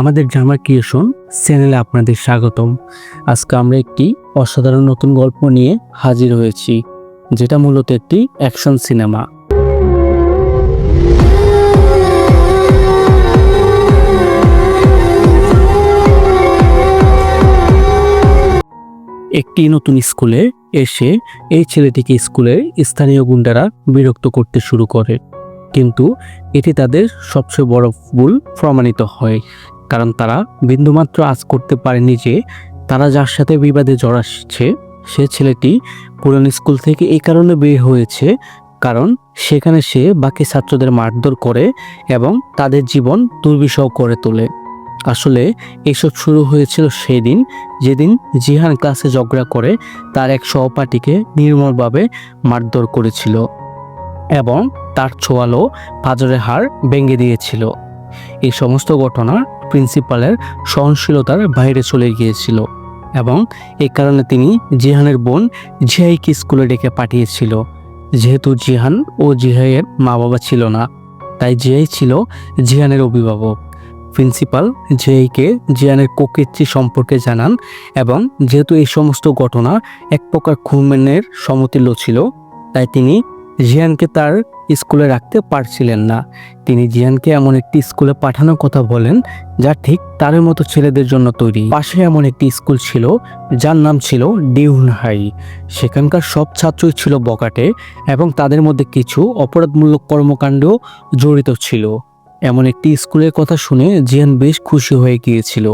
আমাদের drama creation চ্যানেলে আপনাদের স্বাগতম। আজকে আমরা একটি অসাধারণ নতুন গল্প নিয়ে হাজির হয়েছি, যেটা মূলত একটি অ্যাকশন সিনেমা। একটি নতুন স্কুলে এসে এই ছেলেটিকে স্কুলের স্থানীয় গুন্ডারা বিরক্ত করতে শুরু করে, কিন্তু এটি তাদের সবচেয়ে বড় ভুল প্রমাণিত হয়। কারণ তারা বিন্দুমাত্র আজ করতে পারেনি যে তারা যার সাথে বিবাদে জড়াচ্ছে সে ছেলেটি পুরান স্কুল থেকে এই কারণে বের হয়েছে, কারণ সেখানে সে বাকি ছাত্রদের মারধর করে এবং তাদের জীবন দুর্বিষহ করে তোলে। আসলে এসব শুরু হয়েছিল সেই দিন যেদিন জিহান ক্লাসে ঝগড়া করে তার এক সহপাঠীকে নির্মলভাবে মারধর করেছিল এবং তার ছোয়ালো পাজরের হাড় ভেঙে দিয়েছিল। এই সমস্ত ঘটনা প্রিন্সিপালের সহনশীলতার বাইরে চলে গিয়েছিল এবং এই কারণে তিনি জিহানের বোন জিহাইকে স্কুলে ডেকে পাঠিয়েছিল। যেহেতু জিহান ও জিহাইয়ের মা বাবা ছিল না, তাই জিহাই ছিল জিহানের অভিভাবক। প্রিন্সিপাল জিহাইকে জিয়ানের কোকেচ্ছি সম্পর্কে জানান এবং যেহেতু এই সমস্ত ঘটনা এক প্রকার খুমেনের সমতুল্য ছিল, তাই তিনি জিয়ানকে তার স্কুলে রাখতে পারছিলেন না। তিনি জিয়ানকে এমন একটি স্কুলে পাঠানোর কথা বলেন, যা ঠিক তার মতো ছেলেদের জন্য তৈরি। পাশে এমন একটি স্কুল ছিল, যার নাম ছিল ডিউন হাই সেখানকার সব ছাত্রই ছিল বকাটে এবং তাদের মধ্যে কিছু অপরাধমূলক কর্মকাণ্ড জড়িত ছিল। এমন একটি স্কুলের কথা শুনে জিয়ান বেশ খুশি হয়ে গিয়েছিল।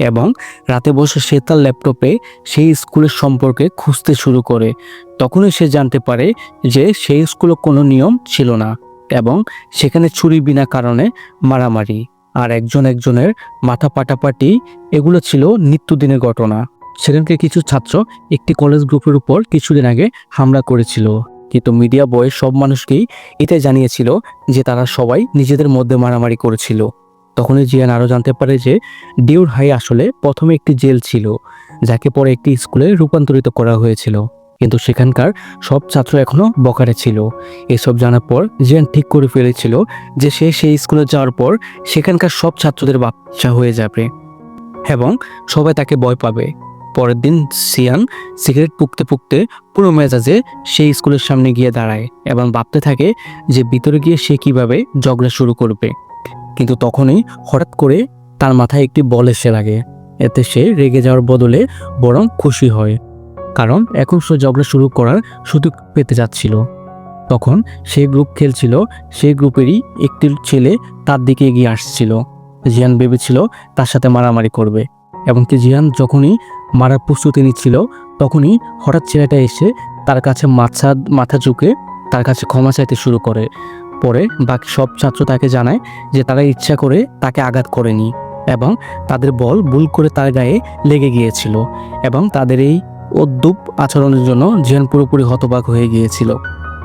এবং রাতে বসে সে তার ল্যাপটপে সেই স্কুলের সম্পর্কে খুঁজতে শুরু করে। তখনই সে জানতে পারে যে সেই স্কুলে কোনো নিয়ম ছিল না এবং সেখানে ছুরি বিনা কারণে মারামারি আর একজন একজনের মাথা পাটাপাটি এগুলো ছিল নিত্যদিনের ঘটনা। সেখানকে কিছু ছাত্র একটি কলেজ গ্রুপের উপর কিছুদিন আগে হামলা করেছিল। কিন্তু মিডিয়া বয়ের সব মানুষকেই এটাই জানিয়েছিল যে তারা সবাই নিজেদের মধ্যে মারামারি করেছিল। তখনই জিয়ান আরও জানতে পারে যে ডিউর হাই আসলে প্রথমে একটি জেল ছিল, যাকে পরে একটি স্কুলে রূপান্তরিত করা হয়েছিল। কিন্তু সেখানকার সব ছাত্র এখনও বকারে ছিল। এসব জানার পর জিয়ান ঠিক করে ফেলেছিল যে সে সেই স্কুলে যাওয়ার পর সেখানকার সব ছাত্রদের বাচ্চা হয়ে যাবে এবং সবাই তাকে ভয় পাবে। পরের দিন সিয়ান সিগারেট পুকতে পুকতে পুরো মেজাজে সেই স্কুলের সামনে গিয়ে দাঁড়ায় এবং ভাবতে থাকে যে ভিতরে গিয়ে সে কীভাবে ঝগড়া শুরু করবে। কিন্তু তখনই হঠাৎ করে তার মাথায় একটি বল এসে লাগে। এতে সে রেগে যাওয়ার বদলে বরং খুশি হয়, কারণ এখন সে ঝগড়া শুরু করার সুযোগ পেতে যাচ্ছিল। তখন সেই গ্রুপ খেলছিল সেই গ্রুপেরই একটি ছেলে তার দিকে এগিয়ে আসছিল। জিয়ান ভেবেছিল তার সাথে মারামারি করবে এবং কি জিয়ান যখনই মারার প্রস্তুতি নিচ্ছিল, তখনই হঠাৎ ছেলেটা এসে তার কাছে মাথা মাথা ঝুঁকে তার কাছে ক্ষমা চাইতে শুরু করে। পরে বাকি সব ছাত্র তাকে জানায় যে তারা ইচ্ছা করে তাকে আঘাত করেনি এবং তাদের বল ভুল করে তার গায়ে লেগে গিয়েছিল এবং তাদের এই অদ্যুপ আচরণের জন্য জিয়ান পুরোপুরি হতবাক হয়ে গিয়েছিল।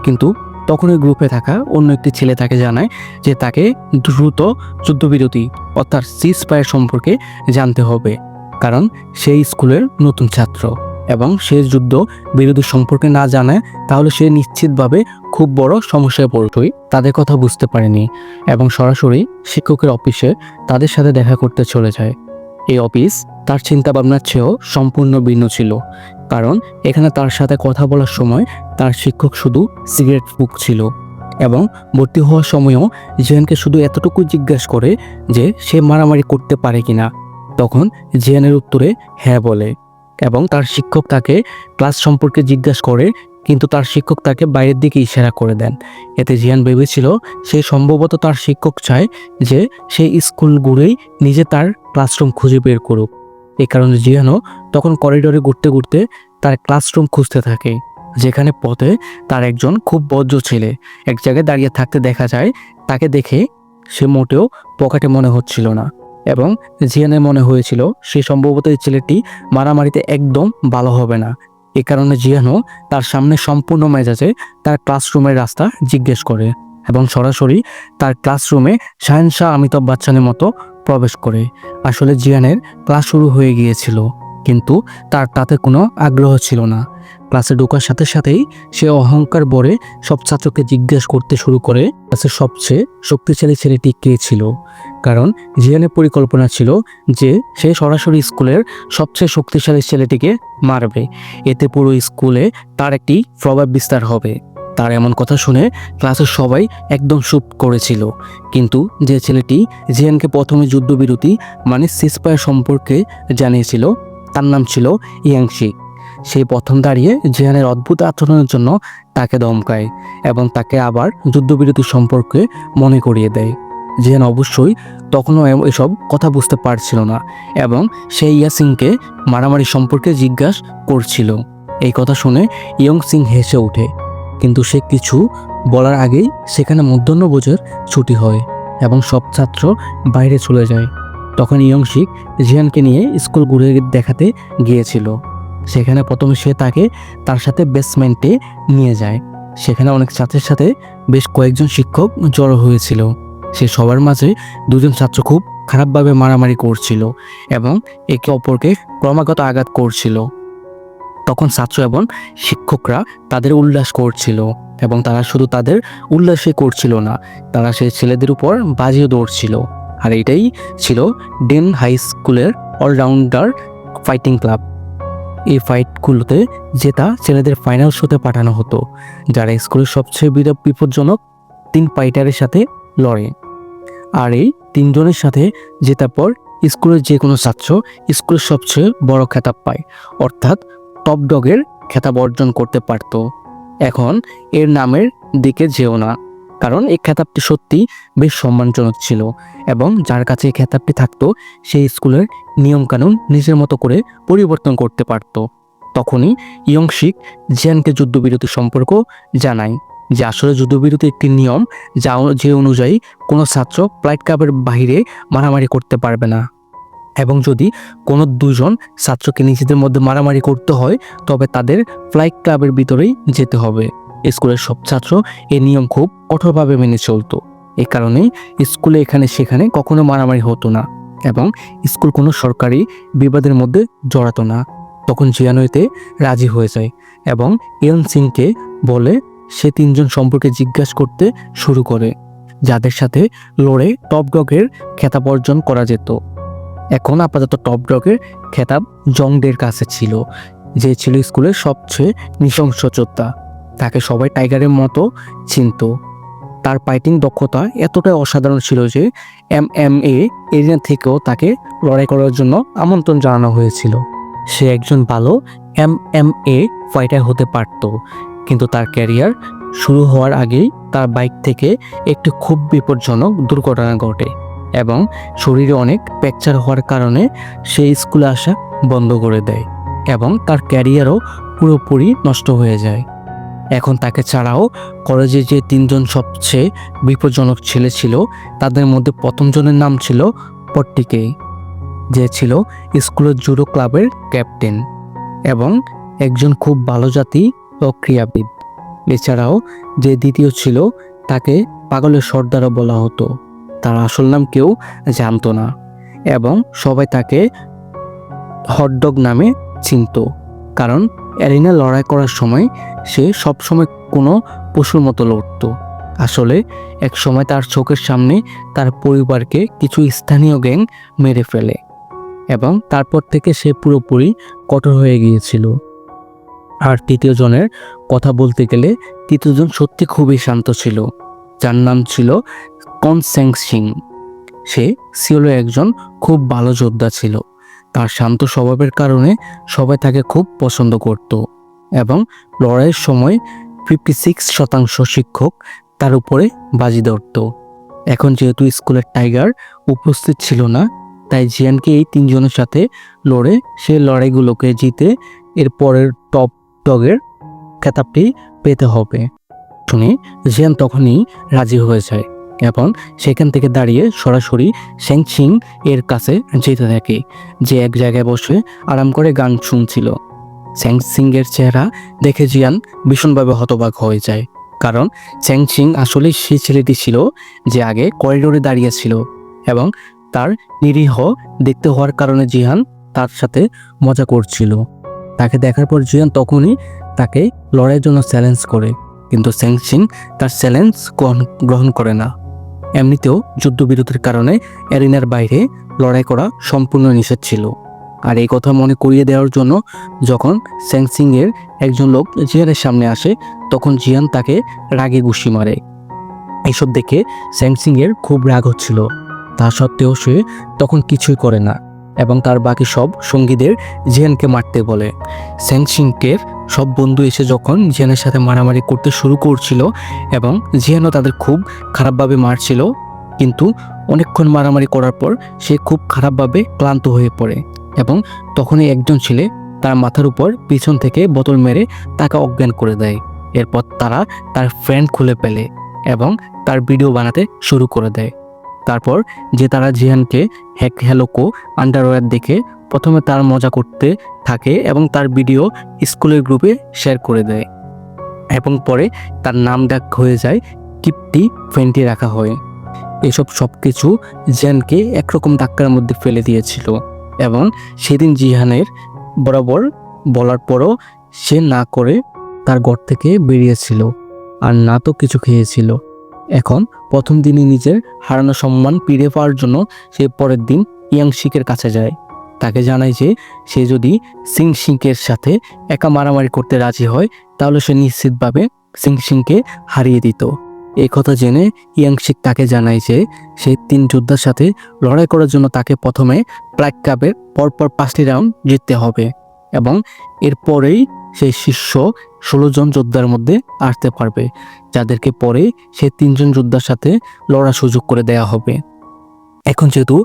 কিন্তু তখন ওই গ্রুপে থাকা অন্য একটি ছেলে তাকে জানায় যে তাকে দ্রুত যুদ্ধবিরতি অর্থাৎ সিজ সম্পর্কে জানতে হবে, কারণ সেই স্কুলের নতুন ছাত্র। এবং সে যুদ্ধ বিরোধী সম্পর্কে না জানায় তাহলে সে নিশ্চিতভাবে খুব বড় সমস্যায় পড়তই তাদের কথা বুঝতে পারেনি এবং সরাসরি শিক্ষকের অফিসে তাদের সাথে দেখা করতে চলে যায়। এই অফিস তার চিন্তাভাবনার চেয়েও সম্পূর্ণ ভিন্ন ছিল, কারণ এখানে তার সাথে কথা বলার সময় তার শিক্ষক শুধু সিগারেট ফুঁকছিল এবং ভর্তি হওয়ার সময়ও জিয়ানকে শুধু এতটুকু জিজ্ঞাসা করে যে সে মারামারি করতে পারে কিনা। তখন জিয়ানের উত্তরে হ্যাঁ বলে। এবং তার শিক্ষক তাকে ক্লাস সম্পর্কে জিজ্ঞাসা করে, কিন্তু তার শিক্ষক তাকে বাইরের দিকে ইশারা করে দেন। এতে জিয়ান ভেবেছিল সে সম্ভবত তার শিক্ষক চায় যে সে স্কুল ঘুরেই নিজে তার ক্লাসরুম খুঁজে বের করুক। এই কারণে জিয়ানও তখন করিডোরে ঘুরতে ঘুরতে তার ক্লাসরুম খুঁজতে থাকে, যেখানে পথে তার একজন খুব বজ্র ছেলে এক জায়গায় দাঁড়িয়ে থাকতে দেখা যায়, তাকে দেখে সে মোটেও পকেটে মনে হচ্ছিল না। এবং জিয়ানের মনে হয়েছিল, সে সম্ভবত এই ছেলেটি মারামারিতে একদম ভালো হবে না। এ কারণে জিয়ানও তার সামনে সম্পূর্ণ মেজাজে তার ক্লাসরুমের রাস্তা জিজ্ঞেস করে এবং সরাসরি তার ক্লাসরুমে শাহেন শাহ অমিতাভ বচ্চনের মতো প্রবেশ করে। আসলে জিয়ানের ক্লাস শুরু হয়ে গিয়েছিল, কিন্তু তার তাতে কোনো আগ্রহ ছিল না। ক্লাসে ঢোকার সাথে সাথেই সে অহংকার বরে সব ছাত্রকে জিজ্ঞেস করতে শুরু করে, ক্লাসের সবচেয়ে শক্তিশালী ছেলেটি কে ছিল। কারণ জিয়ানের পরিকল্পনা ছিল যে সে সরাসরি স্কুলের সবচেয়ে শক্তিশালী ছেলেটিকে মারবে। এতে পুরো স্কুলে তার একটি প্রভাব বিস্তার হবে। তার এমন কথা শুনে ক্লাসের সবাই একদম শুট করেছিল। কিন্তু যে ছেলেটি জিয়ানকে প্রথমে যুদ্ধবিরতি মানে সিসপায়ার সম্পর্কে জানিয়েছিল, তার নাম ছিল ইয়াংশি সে প্রথম দাঁড়িয়ে জিয়ানের অদ্ভুত আচরণের জন্য তাকে দমকায় এবং তাকে আবার যুদ্ধবিরতি সম্পর্কে মনে করিয়ে দেয়। জিয়ান অবশ্যই তখনও এসব কথা বুঝতে পারছিল না এবং সে ইয়াসিংকে মারামারি সম্পর্কে জিজ্ঞাসা করছিল। এই কথা শুনে ইয়ং সিং হেসে ওঠে, কিন্তু সে কিছু বলার আগেই সেখানে মধ্যাহ্নভোজের ছুটি হয় এবং সব ছাত্র বাইরে চলে যায়। তখন ইয়ং শিখ জিয়ানকে নিয়ে স্কুল ঘুরে দেখাতে গিয়েছিল। সেখানে প্রথমে সে তাকে তার সাথে বেসমেন্টে নিয়ে যায়। সেখানে অনেক ছাত্রের সাথে বেশ কয়েকজন শিক্ষক জড়ো হয়েছিল। সে সবার মাঝে দুজন ছাত্র খুব খারাপভাবে মারামারি করছিল এবং একে অপরকে ক্রমাগত আঘাত করছিল। তখন ছাত্র এবং শিক্ষকরা তাদের উল্লাস করছিল এবং তারা শুধু তাদের উল্লাসে করছিল না, তারা সেই ছেলেদের উপর বাজিও দৌড়ছিল আর এটাই ছিল ডেন হাই স্কুলের অলরাউন্ডার ফাইটিং ক্লাব। এই ফাইটগুলোতে জেতা ছেলেদের ফাইনাল শোতে পাঠানো হতো, যারা স্কুলের সবচেয়ে বিপজ্জনক তিন ফাইটারের সাথে লড়ে। আর এই তিনজনের সাথে জেতার পর স্কুলের যে কোনো ছাত্র স্কুলের সবচেয়ে বড় খেতাব পায়। অর্থাৎ টপ ডগের খেতাব অর্জন করতে পারত। এখন এর নামের দিকে যেও না, কারণ এই খেতাবটি সত্যি বেশ সম্মানজনক ছিল এবং যার কাছে এই খেতাবটি থাকতো সেই স্কুলের নিয়মকানুন নিজের মতো করে পরিবর্তন করতে পারত। তখনই ইয়ংশিক জিয়ানকে যুদ্ধবিরতি সম্পর্ক জানায়। যে আসলে যুদ্ধবিরতি একটি নিয়ম যা যে অনুযায়ী কোনো ছাত্র ফ্লাইট কাপের বাইরে মারামারি করতে পারবে না। এবং যদি কোনো দুজন ছাত্রকে নিজেদের মধ্যে মারামারি করতে হয়, তবে তাদের ফ্লাইট ক্লাবের ভিতরেই যেতে হবে। স্কুলের সব ছাত্র এই নিয়ম খুব কঠোরভাবে মেনে চলতো। এ কারণেই স্কুলে এখানে সেখানে কখনো মারামারি হতো না এবং স্কুল কোনো সরকারি বিবাদের মধ্যে জড়াতো না। তখন জিয়ানো রাজি হয়ে যায় এবং ইয়ন সিংকে বলে সে তিনজন সম্পর্কে জিজ্ঞাসা করতে শুরু করে, যাদের সাথে লড়ে টপ ডগের খেতাব অর্জন করা যেত। এখন আপাতত টপ ডগের খেতাব জংডের কাছে ছিল, যে ছিল স্কুলের সবচেয়ে নৃশংস যোদ্ধা। তাকে সবাই টাইগারের মতো চিনত। তার ফাইটিং দক্ষতা এতটাই অসাধারণ ছিল যে এম এম এ এরিয়া থেকেও তাকে লড়াই করার জন্য আমন্ত্রণ জানানো হয়েছিল। সে একজন ভালো এম এম এ ফাইটার হতে পারত। কিন্তু তার ক্যারিয়ার শুরু হওয়ার আগেই তার বাইক থেকে একটি খুব বিপজ্জনক দুর্ঘটনা ঘটে এবং শরীরে অনেক ফ্র্যাকচার হওয়ার কারণে সে স্কুলে আসা বন্ধ করে দেয় এবং তার ক্যারিয়ারও পুরোপুরি নষ্ট হয়ে যায়। এখন তাকে ছাড়াও কলেজে যে তিনজন সবচেয়ে বিপজ্জনক ছেলে ছিল, তাদের মধ্যে প্রথমজনের নাম ছিল পট্টিকে, যে ছিল স্কুলের জুডো ক্লাবের ক্যাপ্টেন এবং একজন খুব ভালো জাতি ও ক্রীড়াবিদ এছাড়াও যে দ্বিতীয় ছিল, তাকে পাগলের সর্দারও বলা হতো। তার আসল নাম কেউ জানতো না এবং সবাই তাকে হটডগ নামে চিনত, কারণ অ্যারিনা লড়াই করার সময় সে সবসময় কোনো পশুর মতো লড়ত। আসলে এক সময় তার চোখের সামনে তার পরিবারকে কিছু স্থানীয় গ্যাং মেরে ফেলে এবং তারপর থেকে সে পুরোপুরি কঠোর হয়ে গিয়েছিল। আর তৃতীয় জনের কথা বলতে গেলে তৃতীয়জন সত্যি খুবই শান্ত ছিল। যার নাম ছিল কনস্যাং সিং। সে সিওলো একজন খুব ভালো যোদ্ধা ছিল। তার শান্ত স্বভাবের কারণে সবাই তাকে খুব পছন্দ করত এবং লড়াইয়ের সময় ফিফটি সিক্স শতাংশ শিক্ষক তার উপরে বাজি ধরত। এখন যেহেতু স্কুলের টাইগার উপস্থিত ছিল না, তাই জিয়ানকে এই তিনজনের সাথে লড়ে সে লড়াইগুলোকে জিতে এর পরের টপ ডগের খেতাবটি পেতে হবে। শুনে জিয়ান তখনই রাজি হয়ে যায় এবং সেখান থেকে দাঁড়িয়ে সরাসরি শ্যাংছিং এর কাছে যেতে থাকে, যে এক জায়গায় বসে আরাম করে গান শুনছিল। স্যাং সিং এর চেহারা দেখে জিয়ান ভীষণভাবে হতবাক হয়ে যায়, কারণ চ্যাং সিং আসলে সেই ছেলেটি ছিল যে আগে করিডোরে দাঁড়িয়ে ছিল এবং তার নিরীহ দেখতে হওয়ার কারণে জিহান তার সাথে মজা করছিল। তাকে দেখার পর জিয়ান তখনই তাকে লড়াইয়ের জন্য চ্যালেঞ্জ করে। কিন্তু সেংসিং তার চ্যালেঞ্জ গ্রহণ- করে না। এমনিতেও যুদ্ধবিরতির কারণে অ্যারিনার বাইরে লড়াই করা সম্পূর্ণ নিষেধ ছিল। আর এই কথা মনে করিয়ে দেওয়ার জন্য যখন স্যাংসিং এর একজন লোক জিয়ানের সামনে আসে, তখন জিয়ান তাকে রাগে গুষি মারে। এইসব দেখে স্যাংসিং এর খুব রাগ হচ্ছিল। তা সত্ত্বেও সে তখন কিছুই করে না। এবং তার বাকি সব সঙ্গীদের জিয়ানকে মারতে বলে। স্যাংসিংকের সব বন্ধু এসে যখন জিয়ানের সাথে মারামারি করতে শুরু করছিল এবং জিয়ানও তাদের খুব খারাপভাবে মারছিল, কিন্তু অনেকক্ষণ মারামারি করার পর সে খুব খারাপভাবে ক্লান্ত হয়ে পড়ে এবং তখনই একজন ছেলে তার মাথার উপর পিছন থেকে বোতল মেরে তাকে অজ্ঞান করে দেয়। এরপর তারা তার ফ্রেন্ড খুলে ফেলে এবং তার ভিডিও বানাতে শুরু করে দেয়। তারপর যে তারা জিহানকে হ্যাক হ্যালোকো আন্ডারওয়্যার দেখে প্রথমে তার মজা করতে থাকে এবং তার ভিডিও স্কুলের গ্রুপে শেয়ার করে দেয় এবং পরে তার নাম ডাক হয়ে যায় কিপটি ফেন্টি রাখা হয়। এসব সব কিছু জিয়ানকে একরকম ধাক্কার মধ্যে ফেলে দিয়েছিল এবং সেদিন জিহানের বরাবর বলার পরও সে না করে তার ঘর থেকে বেরিয়েছিল আর না তো কিছু খেয়েছিল। এখন প্রথম দিনই নিজের হারানো সম্মান ফিরে পাওয়ার জন্য সে পরের দিন ইয়াং শিকের কাছে যায়। তাকে জানায় যে সে যদি সিং সিংকের সাথে একা মারামারি করতে রাজি হয়, তাহলে সে নিশ্চিতভাবে সিং সিংকে হারিয়ে দিত। এই কথা জেনে ইয়াংশিক তাকে জানায় যে সে তিন যোদ্ধার সাথে লড়াই করার জন্য তাকে প্রথমে প্লাক কাপের পরপর পাঁচটি রাউন্ড জিততে হবে এবং এরপরেই সেই শীর্ষ ষোলো জন যোদ্ধার মধ্যে আসতে পারবে, যাদেরকে পরে সে তিনজন যোদ্ধার সাথে লড়ার সুযোগ করে দেয়া হবে। এখন যেহেতু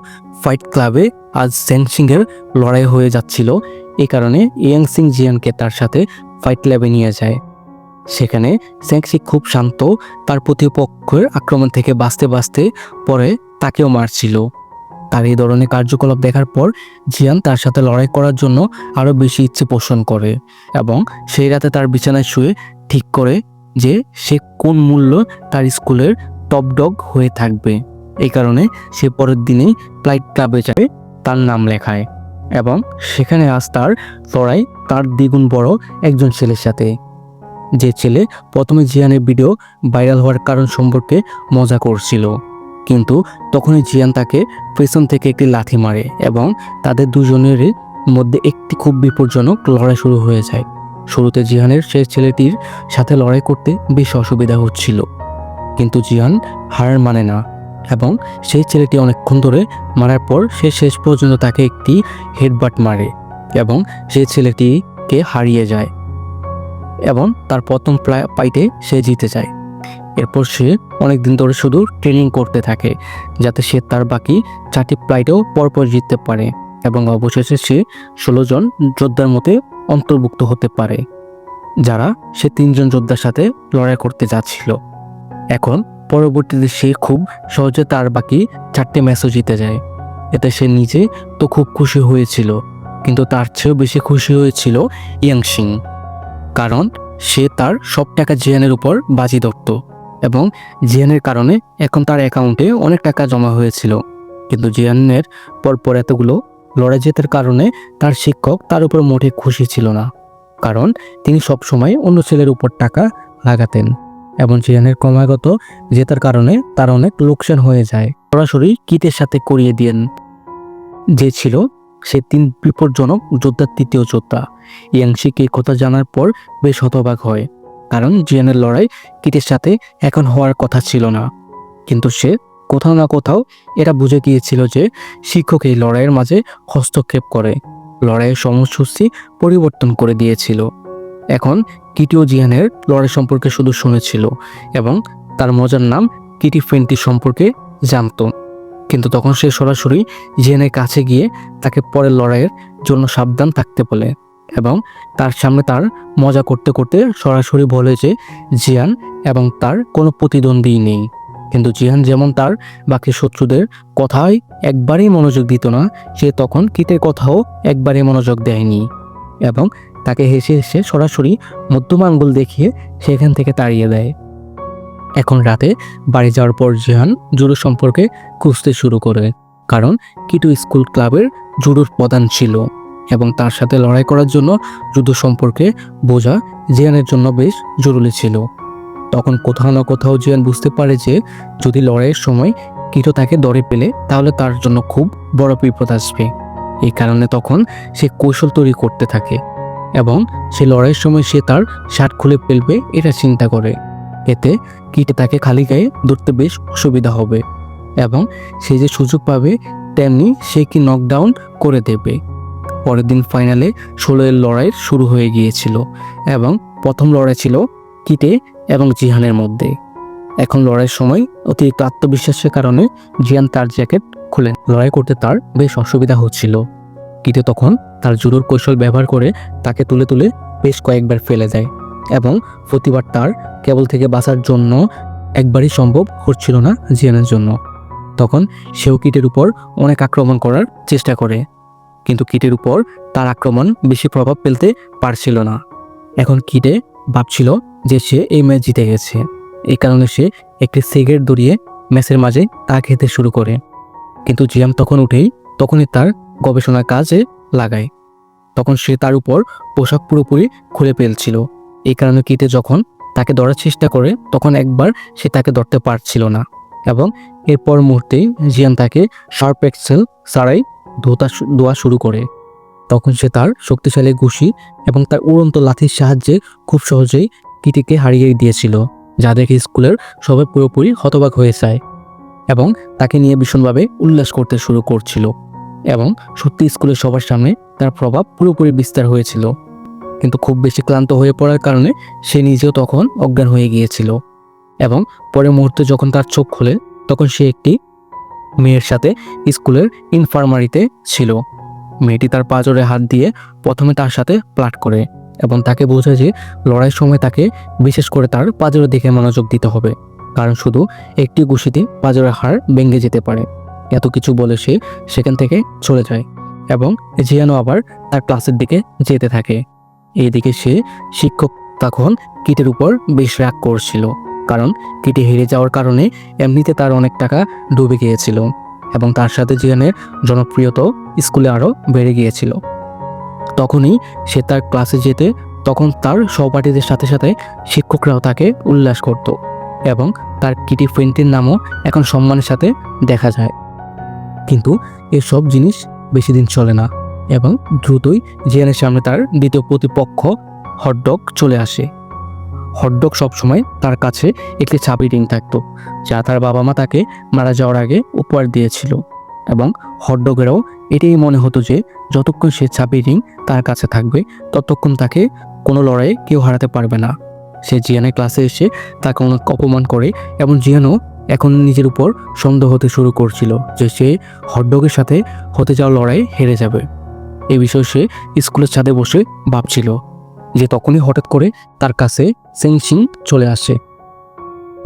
ফাইট ক্লাবে আজ সেন সিংয়ের লড়াই হয়ে যাচ্ছিল, এ কারণে ইয়াং সিং জিয়ানকে তার সাথে ফাইট ক্লাবে নিয়ে যায়। সেখানে স্যাংসি খুব শান্ত, তার প্রতিপক্ষের আক্রমণ থেকে বাঁচতে বাঁচতে পরে তাকেও মারছিল। তার এই ধরনের কার্যকলাপ দেখার পর জিয়ান তার সাথে লড়াই করার জন্য আরও বেশি ইচ্ছে পোষণ করে এবং সেই রাতে তার বিছানায় শুয়ে ঠিক করে যে সে কোন মূল্য তার স্কুলের টপ ডগ হয়ে থাকবে। এই কারণে সে পরের দিনেই ফ্লাইট ক্লাবে যায় তার নাম লেখায় এবং সেখানে আজ তার লড়াই তার দ্বিগুণ বড় একজন ছেলের সাথে। যে ছেলে প্রথমে জিয়ানের ভিডিও ভাইরাল হওয়ার কারণ সম্পর্কে মজা করছিল। কিন্তু তখনই জিয়ান তাকে পেছন থেকে একটি লাথি মারে এবং তাদের দুজনের মধ্যে একটি খুব বিপজ্জনক লড়াই শুরু হয়ে যায়। শুরুতে জিহানের সেই ছেলেটির সাথে লড়াই করতে বেশ অসুবিধা হচ্ছিল। কিন্তু জিহান হার মানে না এবং সেই ছেলেটি অনেকক্ষণ ধরে মারার পর সে শেষ পর্যন্ত তাকে একটি হেডবাট মারে এবং সেই ছেলেটিকে হারিয়ে যায় এবং তার প্রথম প্লা- ফাইটে সে জিতে যায়। এরপর সে অনেকদিন ধরে শুধু ট্রেনিং করতে থাকে, যাতে সে তার বাকি চারটি ফ্লাইটেও পরপর জিততে পারে এবং অবশেষে সে ষোলো জন যোদ্ধার মতে অন্তর্ভুক্ত হতে পারে, যারা সে তিনজন যোদ্ধার সাথে লড়াই করতে যাচ্ছিল। এখন পরবর্তীতে সে খুব সহজে তার বাকি চারটে ম্যাচও জিতে যায়। এতে সে নিজে তো খুব খুশি হয়েছিল, কিন্তু তার চেয়েও বেশি খুশি হয়েছিল ইয়াংশিং, কারণ সে তার সব টাকা জিয়ানের উপর বাজি ধরত। এবং জিয়ানের কারণে এখন তার অ্যাকাউন্টে অনেক টাকা জমা হয়েছিল। কিন্তু জিয়ানের পরপর এতগুলো লড়াই জেতার কারণে তার শিক্ষক তার উপর মোটে খুশি ছিল না। কারণ তিনি সবসময় অন্য ছেলের উপর টাকা লাগাতেন এবং জিয়ানের ক্রমাগত জেতার কারণে তার অনেক লোকসান হয়ে যায়। সরাসরি কিটের সাথে করিয়ে দিয়েন যে ছিল সে তিন বিপজ্জনক যোদ্ধার তৃতীয় যোদ্ধা। ইয়াংশিক কথা জানার পর বেশ হতবাক হয়। কারণ জিয়ানের লড়াই কিটের সাথে এখন হওয়ার কথা ছিল না। কিন্তু সে কোথাও না কোথাও এটা বুঝে গিয়েছিল যে শিক্ষক এই লড়াইয়ের মাঝে হস্তক্ষেপ করে, লড়াইয়ের সময়সূচি পরিবর্তন করে দিয়েছিল। এখন কিটিও জিয়ানের লড়াই সম্পর্কে শুধু শুনেছিল এবং তার মজার নাম কিটি ফেন্টি সম্পর্কে জানতো। কিন্তু তখন সে সরাসরি জিয়ানের কাছে গিয়ে তাকে পরের লড়াইয়ের জন্য সাবধান থাকতে বলে। এবং তার সামনে তার মজা করতে করতে সরাসরি বলে যে, জিয়ান এবং তার কোনো প্রতিদ্বন্দ্বী নেই। কিন্তু জিহান যেমন তার বাকি শত্রুদের কথায় একবারেই মনোযোগ দিত না, সে তখন কিটের কথাও একবারে মনোযোগ দেয়নি এবং তাকে হেসে হেসে সরাসরি মধ্যম আঙ্গুল দেখিয়ে সেখান থেকে তাড়িয়ে দেয়। এখন রাতে বাড়ি যাওয়ার পর জিহান জুডো সম্পর্কে খুঁজতে শুরু করে, কারণ কিটু স্কুল ক্লাবের জুডোর প্রধান ছিল। এবং তার সাথে লড়াই করার জন্য যুদ্ধ সম্পর্কে বোঝা জিয়ানের জন্য বেশ জরুরি ছিল। তখন কোথাও না কোথাও জিয়ান বুঝতে পারে যে, যদি লড়াইয়ের সময় কিটো তাকে দরে পেলে, তাহলে তার জন্য খুব বড় বিপদ আসবে। এই কারণে তখন সে কৌশল তৈরি করতে থাকে এবং সে লড়াইয়ের সময় সে তার শার্ট খুলে ফেলবে এটা চিন্তা করে। এতে কিটে তাকে খালি গায়ে ধরতে বেশ অসুবিধা হবে এবং সে যে সুযোগ পাবে, তেমনি সে কি নকডাউন করে দেবে। পরের দিন ফাইনালে ষোলোয়ের লড়াই শুরু হয়ে গিয়েছিল এবং প্রথম লড়াই ছিল কিটে এবং জিহানের মধ্যে। এখন লড়াইয়ের সময় অতিরিক্ত আত্মবিশ্বাসের কারণে জিয়ান তার জ্যাকেট খুলেন লড়াই করতে তার বেশ অসুবিধা হচ্ছিল। কিটে তখন তার জুডোর কৌশল ব্যবহার করে তাকে তুলে তুলে বেশ কয়েকবার ফেলে দেয় এবং প্রতিবার তার কেবল থেকে বাঁচার জন্য একবারই সম্ভব হচ্ছিল না জিয়ানের জন্য। তখন সেও কিটের উপর অনেক আক্রমণ করার চেষ্টা করে। কিন্তু কিটের উপর তার আক্রমণ বেশি প্রভাব ফেলতে পারছিল না। এখন কিটে ভাবছিল যে সে এই ম্যাচ জিতে গেছে। এই কারণে সে একটি সিগারেট দড়িয়ে ম্যাচের মাঝে তা খেতে শুরু করে। কিন্তু জিয়াম তখন উঠেই তখনই তার গবেষণা কাজে লাগায়। তখন সে তার উপর পোশাক পুরোপুরি খুলে ফেলছিল। এই কারণে কিটে যখন তাকে ধরার চেষ্টা করে, তখন একবার সে তাকে ধরতে পারছিল না। এবং এরপর মুহূর্তেই জিয়ান তাকে শার্প এক্সেল ছাড়াই ধোতা দোয়া শুরু করে। তখন সে তার শক্তিশালী ঘুষি এবং তার উড়ন্ত লাঠির সাহায্যে খুব সহজেই কিটিকে হারিয়ে দিয়েছিল, যা দেখে স্কুলের সবাই পুরোপুরি হতবাক হয়ে যায় এবং তাকে নিয়ে ভীষণভাবে উল্লাস করতে শুরু করছিল এবং সত্যি স্কুলের সবার সামনে তার প্রভাব পুরোপুরি বিস্তার হয়েছিল। কিন্তু খুব বেশি ক্লান্ত হয়ে পড়ার কারণে সে নিজেও তখন অজ্ঞান হয়ে গিয়েছিল এবং পরের মুহূর্তে যখন তার চোখ খোলে, তখন সে একটি মেয়ের সাথে স্কুলের ইনফার্মারিতে ছিল। মেয়েটি তার পাজরে হাত দিয়ে প্রথমে তার সাথে প্লাট করে এবং তাকে বোঝায় যে লড়াইয়ের সময় তাকে বিশেষ করে তার পাজরের দিকে মনোযোগ দিতে হবে, কারণ শুধু একটি ঘুষিতে পাজরের হাড় ভেঙে যেতে পারে। এত কিছু বলে সে সেখান থেকে চলে যায় এবং জিয়ানো আবার তার ক্লাসের দিকে যেতে থাকে। এইদিকে সে শিক্ষক তখন কিটের উপর বেশ রাগ করছিল। কারণ কিটে হেরে যাওয়ার কারণে এমনিতে তার অনেক টাকা ডুবে গিয়েছিল এবং তার সাথে জিয়ানের জনপ্রিয়তাও স্কুলে আরও বেড়ে গিয়েছিল। তখনই সে তার ক্লাসে যেতে তখন তার সহপাঠীদের সাথে সাথে শিক্ষকরাও তাকে উল্লাস করত এবং তার কিটি ফ্রেন্ডটির নামও এখন সম্মানের সাথে দেখা যায়। কিন্তু এসব জিনিস বেশি দিন চলে না এবং দ্রুতই জিয়ানের সামনে তার দ্বিতীয় প্রতিপক্ষ হটডগ চলে আসে। হটডগ সবসময় তার কাছে একটি চাবি রিং থাকতো, যা তার বাবা মা তাকে মারা যাওয়ার আগে উপহার দিয়েছিল। এবং হটডগেরও এটাই মনে হতো যে, যতক্ষণ সে চাবি রিং তার কাছে থাকবে, ততক্ষণ তাকে কোনো লড়াইয়ে কেউ হারাতে পারবে না। সে জিয়ানের ক্লাসে এসে তাকে অনেক অপমান করে, এবং জিয়ানও এখন নিজের উপর সন্দেহ হতে শুরু করছিল যে সে হটডগের সাথে হতে যাওয়া লড়াই হেরে যাবে। এই বিষয়ে সে স্কুলের ছাদে বসে ভাবছিল। যে তখনই হঠাৎ করে তার কাছে সেংসিং চলে আসে।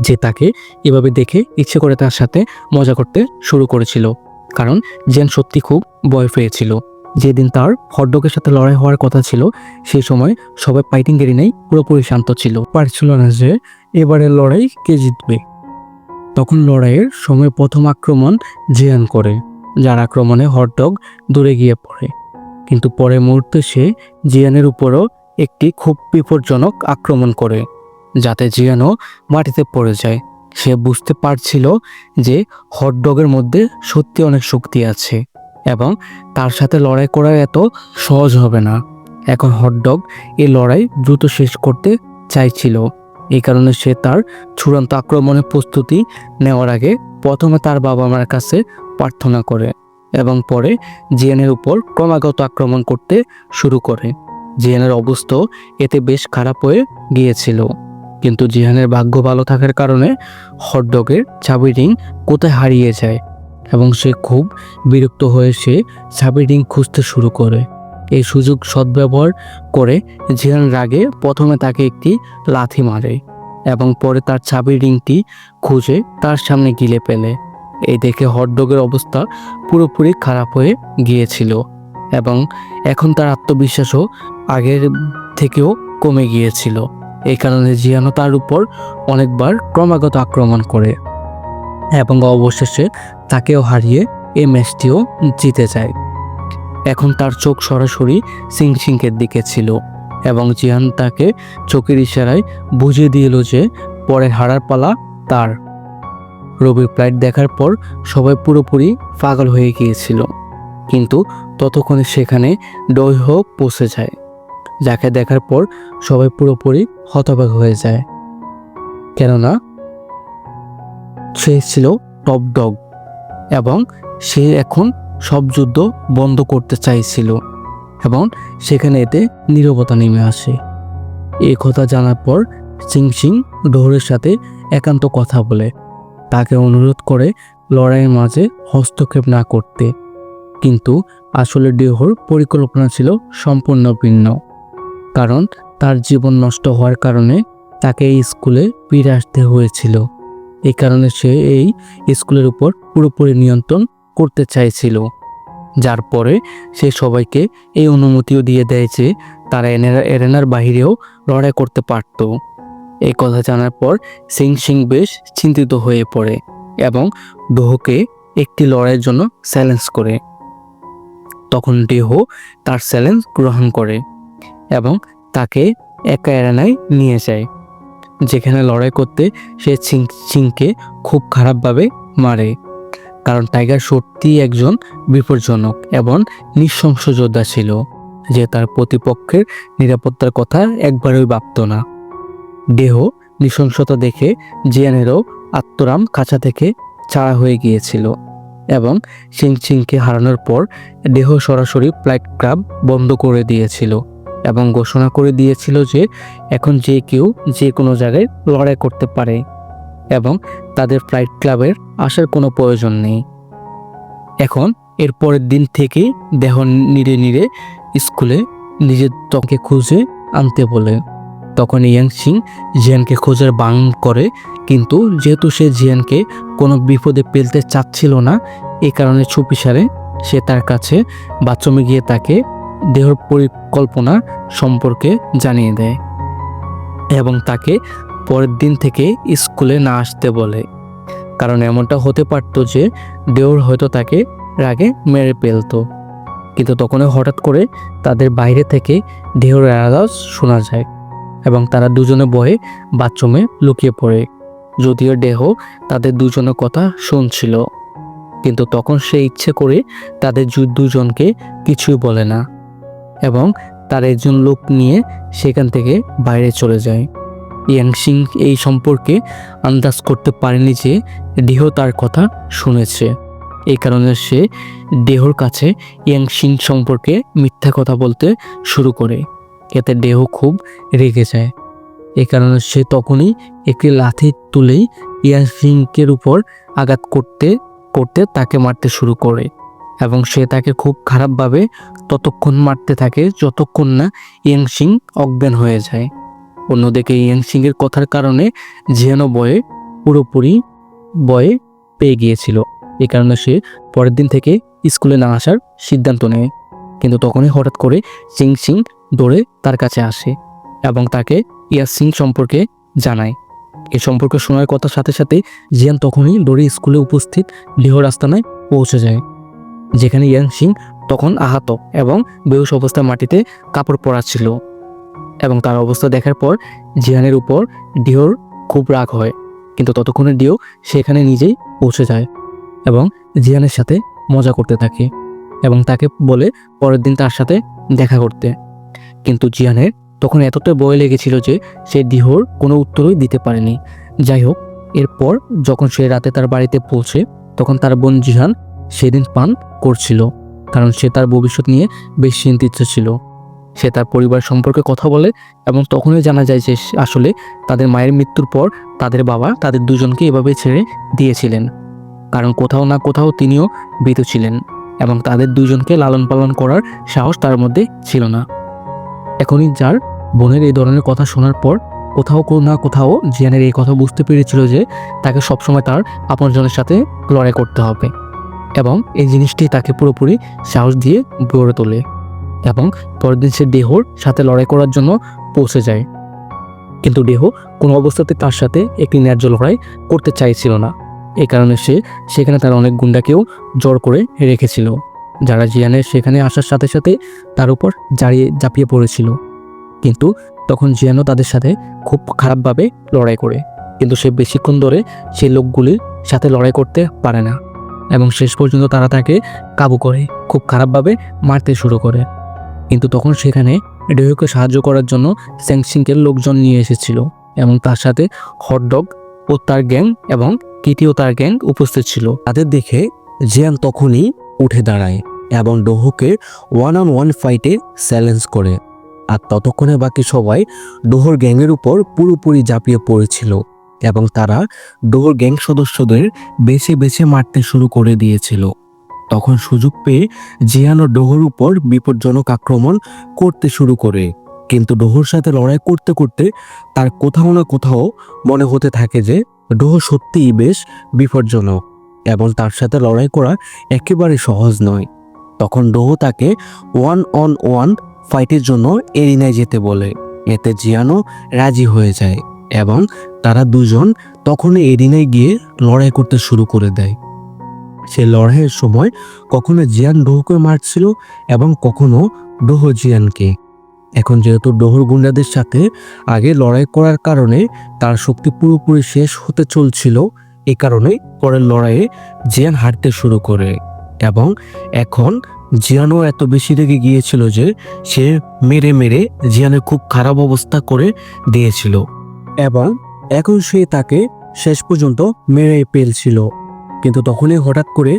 যে তাকে এভাবে দেখে ইচ্ছে করে তার সাথে মজা করতে শুরু করেছিল। কারণ জেন সত্যি খুব ভয় পেয়েছিল। যেদিন তার হটডগের সাথে লড়াই হওয়ার কথা ছিল, সেই সময় সবাই ফাইটিং নেই, পুরোপুরি শান্ত ছিল। পারছিল না যে এবারের লড়াই কে জিতবে। তখন লড়াইয়ের সময় প্রথম আক্রমণ জিয়ান করে, যার আক্রমণে হটডগ দূরে গিয়ে পড়ে। কিন্তু পরের মুহূর্তে সে জিয়ানের উপরও একটি খুব বিপজ্জনক আক্রমণ করে, যাতে জিয়ানও মাটিতে পড়ে যায়। সে বুঝতে পারছিল যে হটডগের মধ্যে সত্যি অনেক শক্তি আছে এবং তার সাথে লড়াই করা এত সহজ হবে না। এখন হটডগ এই লড়াই দ্রুত শেষ করতে চাইছিল। এই কারণে সে তার চূড়ান্ত আক্রমণের প্রস্তুতি নেওয়ার আগে প্রথমে তার বাবা মার কাছে প্রার্থনা করে এবং পরে জিয়ানের উপর ক্রমাগত আক্রমণ করতে শুরু করে। জিয়ানের অবস্থা এতে বেশ খারাপ হয়ে গিয়েছিল। কিন্তু জিহানের ভাগ্য ভালো থাকার কারণে হটডগের চাবি রিং কোথায় হারিয়ে যায় এবং সে খুব বিরক্ত হয়ে সে চাবি রিং খুঁজতে শুরু করে। এই সুযোগ সদ্ব্যবহার করে জিহান রাগে প্রথমে তাকে একটি লাথি মারে এবং পরে তার চাবি রিংটি খুঁজে তার সামনে গিলে ফেলে। এই দেখে হটডগের অবস্থা পুরোপুরি খারাপ হয়ে গিয়েছিল এবং এখন তার আত্মবিশ্বাসও আগের থেকেও কমে গিয়েছিল। এই কারণে জিয়ানো তার উপর অনেকবার ক্রমাগত আক্রমণ করে এবং অবশেষে তাকেও হারিয়ে এই ম্যাচটিও জিতে যায়। এখন তার চোখ সরাসরি সিং সিংকের দিকে ছিল এবং জিহান তাকে চোখের ইশারায় বুঝিয়ে দিল যে পরে হারার পালা তার। রবির ফ্লাইট দেখার পর সবাই পুরোপুরি পাগল হয়ে গিয়েছিল। কিন্তু ততক্ষণে সেখানে ডৈহ পৌঁছে যায়। যাকে দেখার পর সবাই পুরোপুরি হতবাক হয়ে যায়। কেননা সে ছিল টপ ডগ এবং সে এখন সব যুদ্ধ বন্ধ করতে চাইছিল এবং সেখানে এতে নীরবতা নেমে আসে। এই কথা জানার পর সিং সিং ডোহরের সাথে একান্ত কথা বলে। তাকে অনুরোধ করে লড়াইয়ের মাঝে হস্তক্ষেপ না করতে। কিন্তু আসলে ডেহর পরিকল্পনা ছিল সম্পূর্ণ ভিন্ন। কারণ তার জীবন নষ্ট হওয়ার কারণে তাকে এই স্কুলে ফিরে আসতে হয়েছিল। এই কারণে সে এই স্কুলের উপর পুরোপুরি নিয়ন্ত্রণ করতে চাইছিল। যার পরে সে সবাইকে এই অনুমতিও দিয়ে দেয় যে তারা এনারা, এরেনার বাহিরেও লড়াই করতে পারত। এই কথা জানার পর সিং সিং বেশ চিন্তিত হয়ে পড়ে এবং ডোহকে একটি লড়াইয়ের জন্য চ্যালেঞ্জ করে। তখন ডেহ তার চ্যালেঞ্জ গ্রহণ করে। এবং তাকে একা এরানায় নিয়ে যায়, যেখানে লড়াই করতে সে চিং চিংকে খুব খারাপভাবে মারে। কারণ টাইগার সত্যি একজন বিপজ্জনক এবং নৃশংস যোদ্ধা ছিল, যে তার প্রতিপক্ষের নিরাপত্তার কথা একবারই ভাবত না। দেহ নৃশংসতা দেখে জিয়ানেরও আত্মরাম কাছা থেকে ছাড়া হয়ে গিয়েছিল এবং সিং, সিংকে হারানোর পর দেহ সরাসরি ফ্লাইট ক্লাব বন্ধ করে দিয়েছিল। এবং ঘোষণা করে দিয়েছিল যে এখন যে কেউ যে কোনো জায়গায় লড়াই করতে পারে এবং তাদের ফ্লাইট ক্লাবের আসার কোনো প্রয়োজন নেই। এখন এর পরের দিন থেকে দেহ নিড়ে নিড়ে স্কুলে নিজের তকে খুঁজে আনতে বলে। তখন ইয়াং সিং জিয়ানকে খোঁজার বাং করে, কিন্তু যেহেতু সে জিয়ানকে কোনো বিপদে ফেলতে চাচ্ছিল না, এ কারণে চুপিসারে সে তার কাছে বাথরুমে গিয়ে তাকে দেহর পরিকল্পনা সম্পর্কে জানিয়ে দেয় এবং তাকে পরের দিন থেকে স্কুলে না আসতে বলে। কারণ এমনটা হতে পারতো যে দেওর হয়তো তাকে রাগে মেরে ফেলতো। কিন্তু তখনই হঠাৎ করে তাদের বাইরে থেকে দেহর আওয়াজ শোনা যায় এবং তারা দুজনে বয়ে বাথরুমে লুকিয়ে পড়ে। যদিও দেহ তাদের দুজনের কথা শুনছিল, কিন্তু তখন সে ইচ্ছে করে তাদের দুজনকে কিছুই বলে না। এবং তার একজন লোক নিয়ে সেখান থেকে বাইরে চলে যায়। ইয়াং সিং এই সম্পর্কে আন্দাজ করতে পারেনি যে দেহ তার কথা শুনেছে। এই কারণে সে দেহর কাছে ইয়াং সিং সম্পর্কে মিথ্যা কথা বলতে শুরু করে। এতে দেহ খুব রেগে যায়। এই কারণে সে তখনই একটি লাথি তুলেই ইয়াং সিংকের উপর আঘাত করতে করতে তাকে মারতে শুরু করে। এবং সে তাকে খুব খারাপভাবে ততক্ষণ মারতে থাকে যতক্ষণ না ইয়াং সিং অজ্ঞান হয়ে যায়। অন্যদিকে ইয়াংসিং এর কথার কারণে জিয়ানো বয়ে পুরোপুরি বয়ে পেয়ে গিয়েছিল। এই কারণে সে পরের দিন থেকে স্কুলে না আসার সিদ্ধান্ত নেয়। কিন্তু তখনই হঠাৎ করে সিং সিং দৌড়ে তার কাছে আসে এবং তাকে ইয়া সিং সম্পর্কে জানায়। এ সম্পর্কে শোনার কথার সাথে সাথে জিয়ান তখনই দৌড়ে স্কুলে উপস্থিত লিহর রাস্তানায় পৌঁছে যায়। যেখানে ইয়াং সিং তখন আহত এবং বেহুশ অবস্থায় মাটিতে কাপড় পরা ছিল এবং তার অবস্থা দেখার পর জিয়ানের উপর ডিওর খুব রাগ হয়। কিন্তু ততক্ষণে ডিও সেখানে নিজেই পৌঁছে যায় এবং জিয়ানের সাথে মজা করতে থাকে এবং তাকে বলে পরের দিন তার সাথে দেখা করতে। কিন্তু জিয়ানের তখন এতটাই বয়ে লেগেছিল যে সে ডিহোর কোনো উত্তরই দিতে পারেনি। যাই হোক, এরপর যখন সে রাতে তার বাড়িতে পৌঁছে, তখন তার বোন জিহান সেদিন পান করছিল, কারণ সে তার ভবিষ্যৎ নিয়ে বেশ চিন্তিত ছিল। সে তার পরিবার সম্পর্কে কথা বলে এবং তখনই জানা যায় যে আসলে তাদের মায়ের মৃত্যুর পর তাদের বাবা তাদের দুজনকে এভাবে ছেড়ে দিয়েছিলেন, কারণ কোথাও না কোথাও তিনিও ভীত ছিলেন এবং তাদের দুজনকে লালন পালন করার সাহস তার মধ্যে ছিল না। এখনই যার বোনের এই ধরনের কথা শোনার পর কোথাও না কোথাও জিয়ানের এই কথা বুঝতে পেরেছিল যে তাকে সবসময় তার আপনজনের সাথে লড়াই করতে হবে। এবং এই জিনিসটি তাকে পুরোপুরি সাহস দিয়ে গড়ে তোলে এবং পরের দিন সে দেহর সাথে লড়াই করার জন্য পৌঁছে যায়। কিন্তু দেহ কোনো অবস্থাতে তার সাথে একটি ন্যায্য লড়াই করতে চাইছিল না। এই কারণে সে সেখানে তার অনেক গুন্ডাকেও জোর করে রেখেছিল, যারা জিয়ানের সেখানে আসার সাথে সাথে তার উপর জারিয়ে ঝাঁপিয়ে পড়েছিল। কিন্তু তখন জিয়ানও তাদের সাথে খুব খারাপভাবে লড়াই করে, কিন্তু সে বেশিক্ষণ ধরে সেই লোকগুলির সাথে লড়াই করতে পারে না। এবং শেষ পর্যন্ত তারা তাকে কাবু করে, খুব খারাপভাবে মারতে শুরু করে। কিন্তু তখন সেখানে ডেহুকে সাহায্য করার জন্য স্যাংসিংকের লোকজন নিয়ে এসেছিল এবং তার সাথে হটডগ ও তার গ্যাং এবং কিটি ও তার গ্যাং উপস্থিত ছিল। তাদের দেখে জিয়ান তখনই উঠে দাঁড়ায় এবং ডোহোকে ওয়ান অন ওয়ান ফাইটে চ্যালেঞ্জ করে। আর ততক্ষণে বাকি সবাই ডোহর গ্যাংয়ের উপর পুরোপুরি ঝাঁপিয়ে পড়েছিল। এবং তারা ডোহর গ্যাং সদস্যদের বেছে বেছে মারতে শুরু করে দিয়েছিল। তখন সুযোগ পেয়ে জিয়ান ডোহর উপর বিপজ্জনক আক্রমণ করতে শুরু করে। কিন্তু ডোহর সাথে লড়াই করতে করতে তার কোথাও না কোথাও মনে হতে থাকে যে ডোহ সত্যিই বেশ বিপজ্জনক এবং তার সাথে লড়াই করা একেবারে সহজ নয়। তখন ডোহ তাকে ওয়ান অন ওয়ান ফাইটের জন্য এরিনায় যেতে বলে। এতে জিয়ানো রাজি হয়ে যায়। এবং তারা দুজন তখনই এরিনায় গিয়ে লড়াই করতে শুরু করে দেয়। সে লড়াইয়ের সময় কখনো জিয়ান ডোহকে মারছিল এবং কখনো ডোহ জিয়ানকে। এখন যেহেতু ডোহর গুন্ডাদের সাথে আগে লড়াই করার কারণে তার শক্তি পুরোপুরি শেষ হতে চলছিল, এ কারণে পরের লড়াইয়ে জিয়ান হারতে শুরু করে এবং এখন জিয়ানও এত বেশি রেগে গিয়েছিল যে সে মেরে মেরে জিয়ানের খুব খারাপ অবস্থা করে দিয়েছিল। এবং এখন সে তাকে শেষ পর্যন্ত মেরে পেলছিল কিন্তু তখনই হঠাৎ করে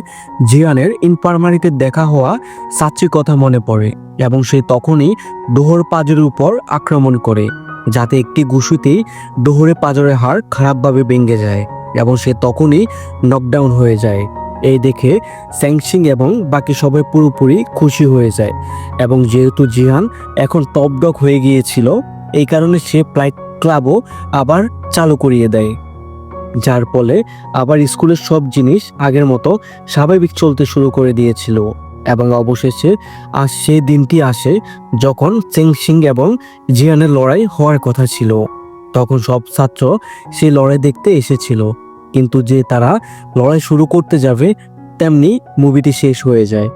জিয়ানের ইনফার্মারিতে দেখা হওয়া সাচ্চির কথা মনে পড়ে এবং সে তখনই দোহর পাজরের উপর আক্রমণ করে, যাতে একটি ঘুষুতেই দোহরে পাজরের হাড় খারাপভাবে ভেঙে যায় এবং সে তখনই নকডাউন হয়ে যায়। এই দেখে স্যাংসিং এবং বাকি সবাই পুরোপুরি খুশি হয়ে যায় এবং যেহেতু জিহান এখন টপ ডগ হয়ে গিয়েছিল, এই কারণে সে ফ্লাইট ক্লাবও আবার চালু করিয়ে দেয়। যার ফলে আবার স্কুলের সব জিনিস আগের মতো স্বাভাবিক চলতে শুরু করে দিয়েছিল এবং অবশেষে আজ সেই দিনটি আসে যখন চেংসিং এবং জিয়ানের লড়াই হওয়ার কথা ছিল। তখন সব ছাত্র সেই লড়াই দেখতে এসেছিল, কিন্তু যে তারা লড়াই শুরু করতে যাবে, তেমনি মুভিটি শেষ হয়ে যায়।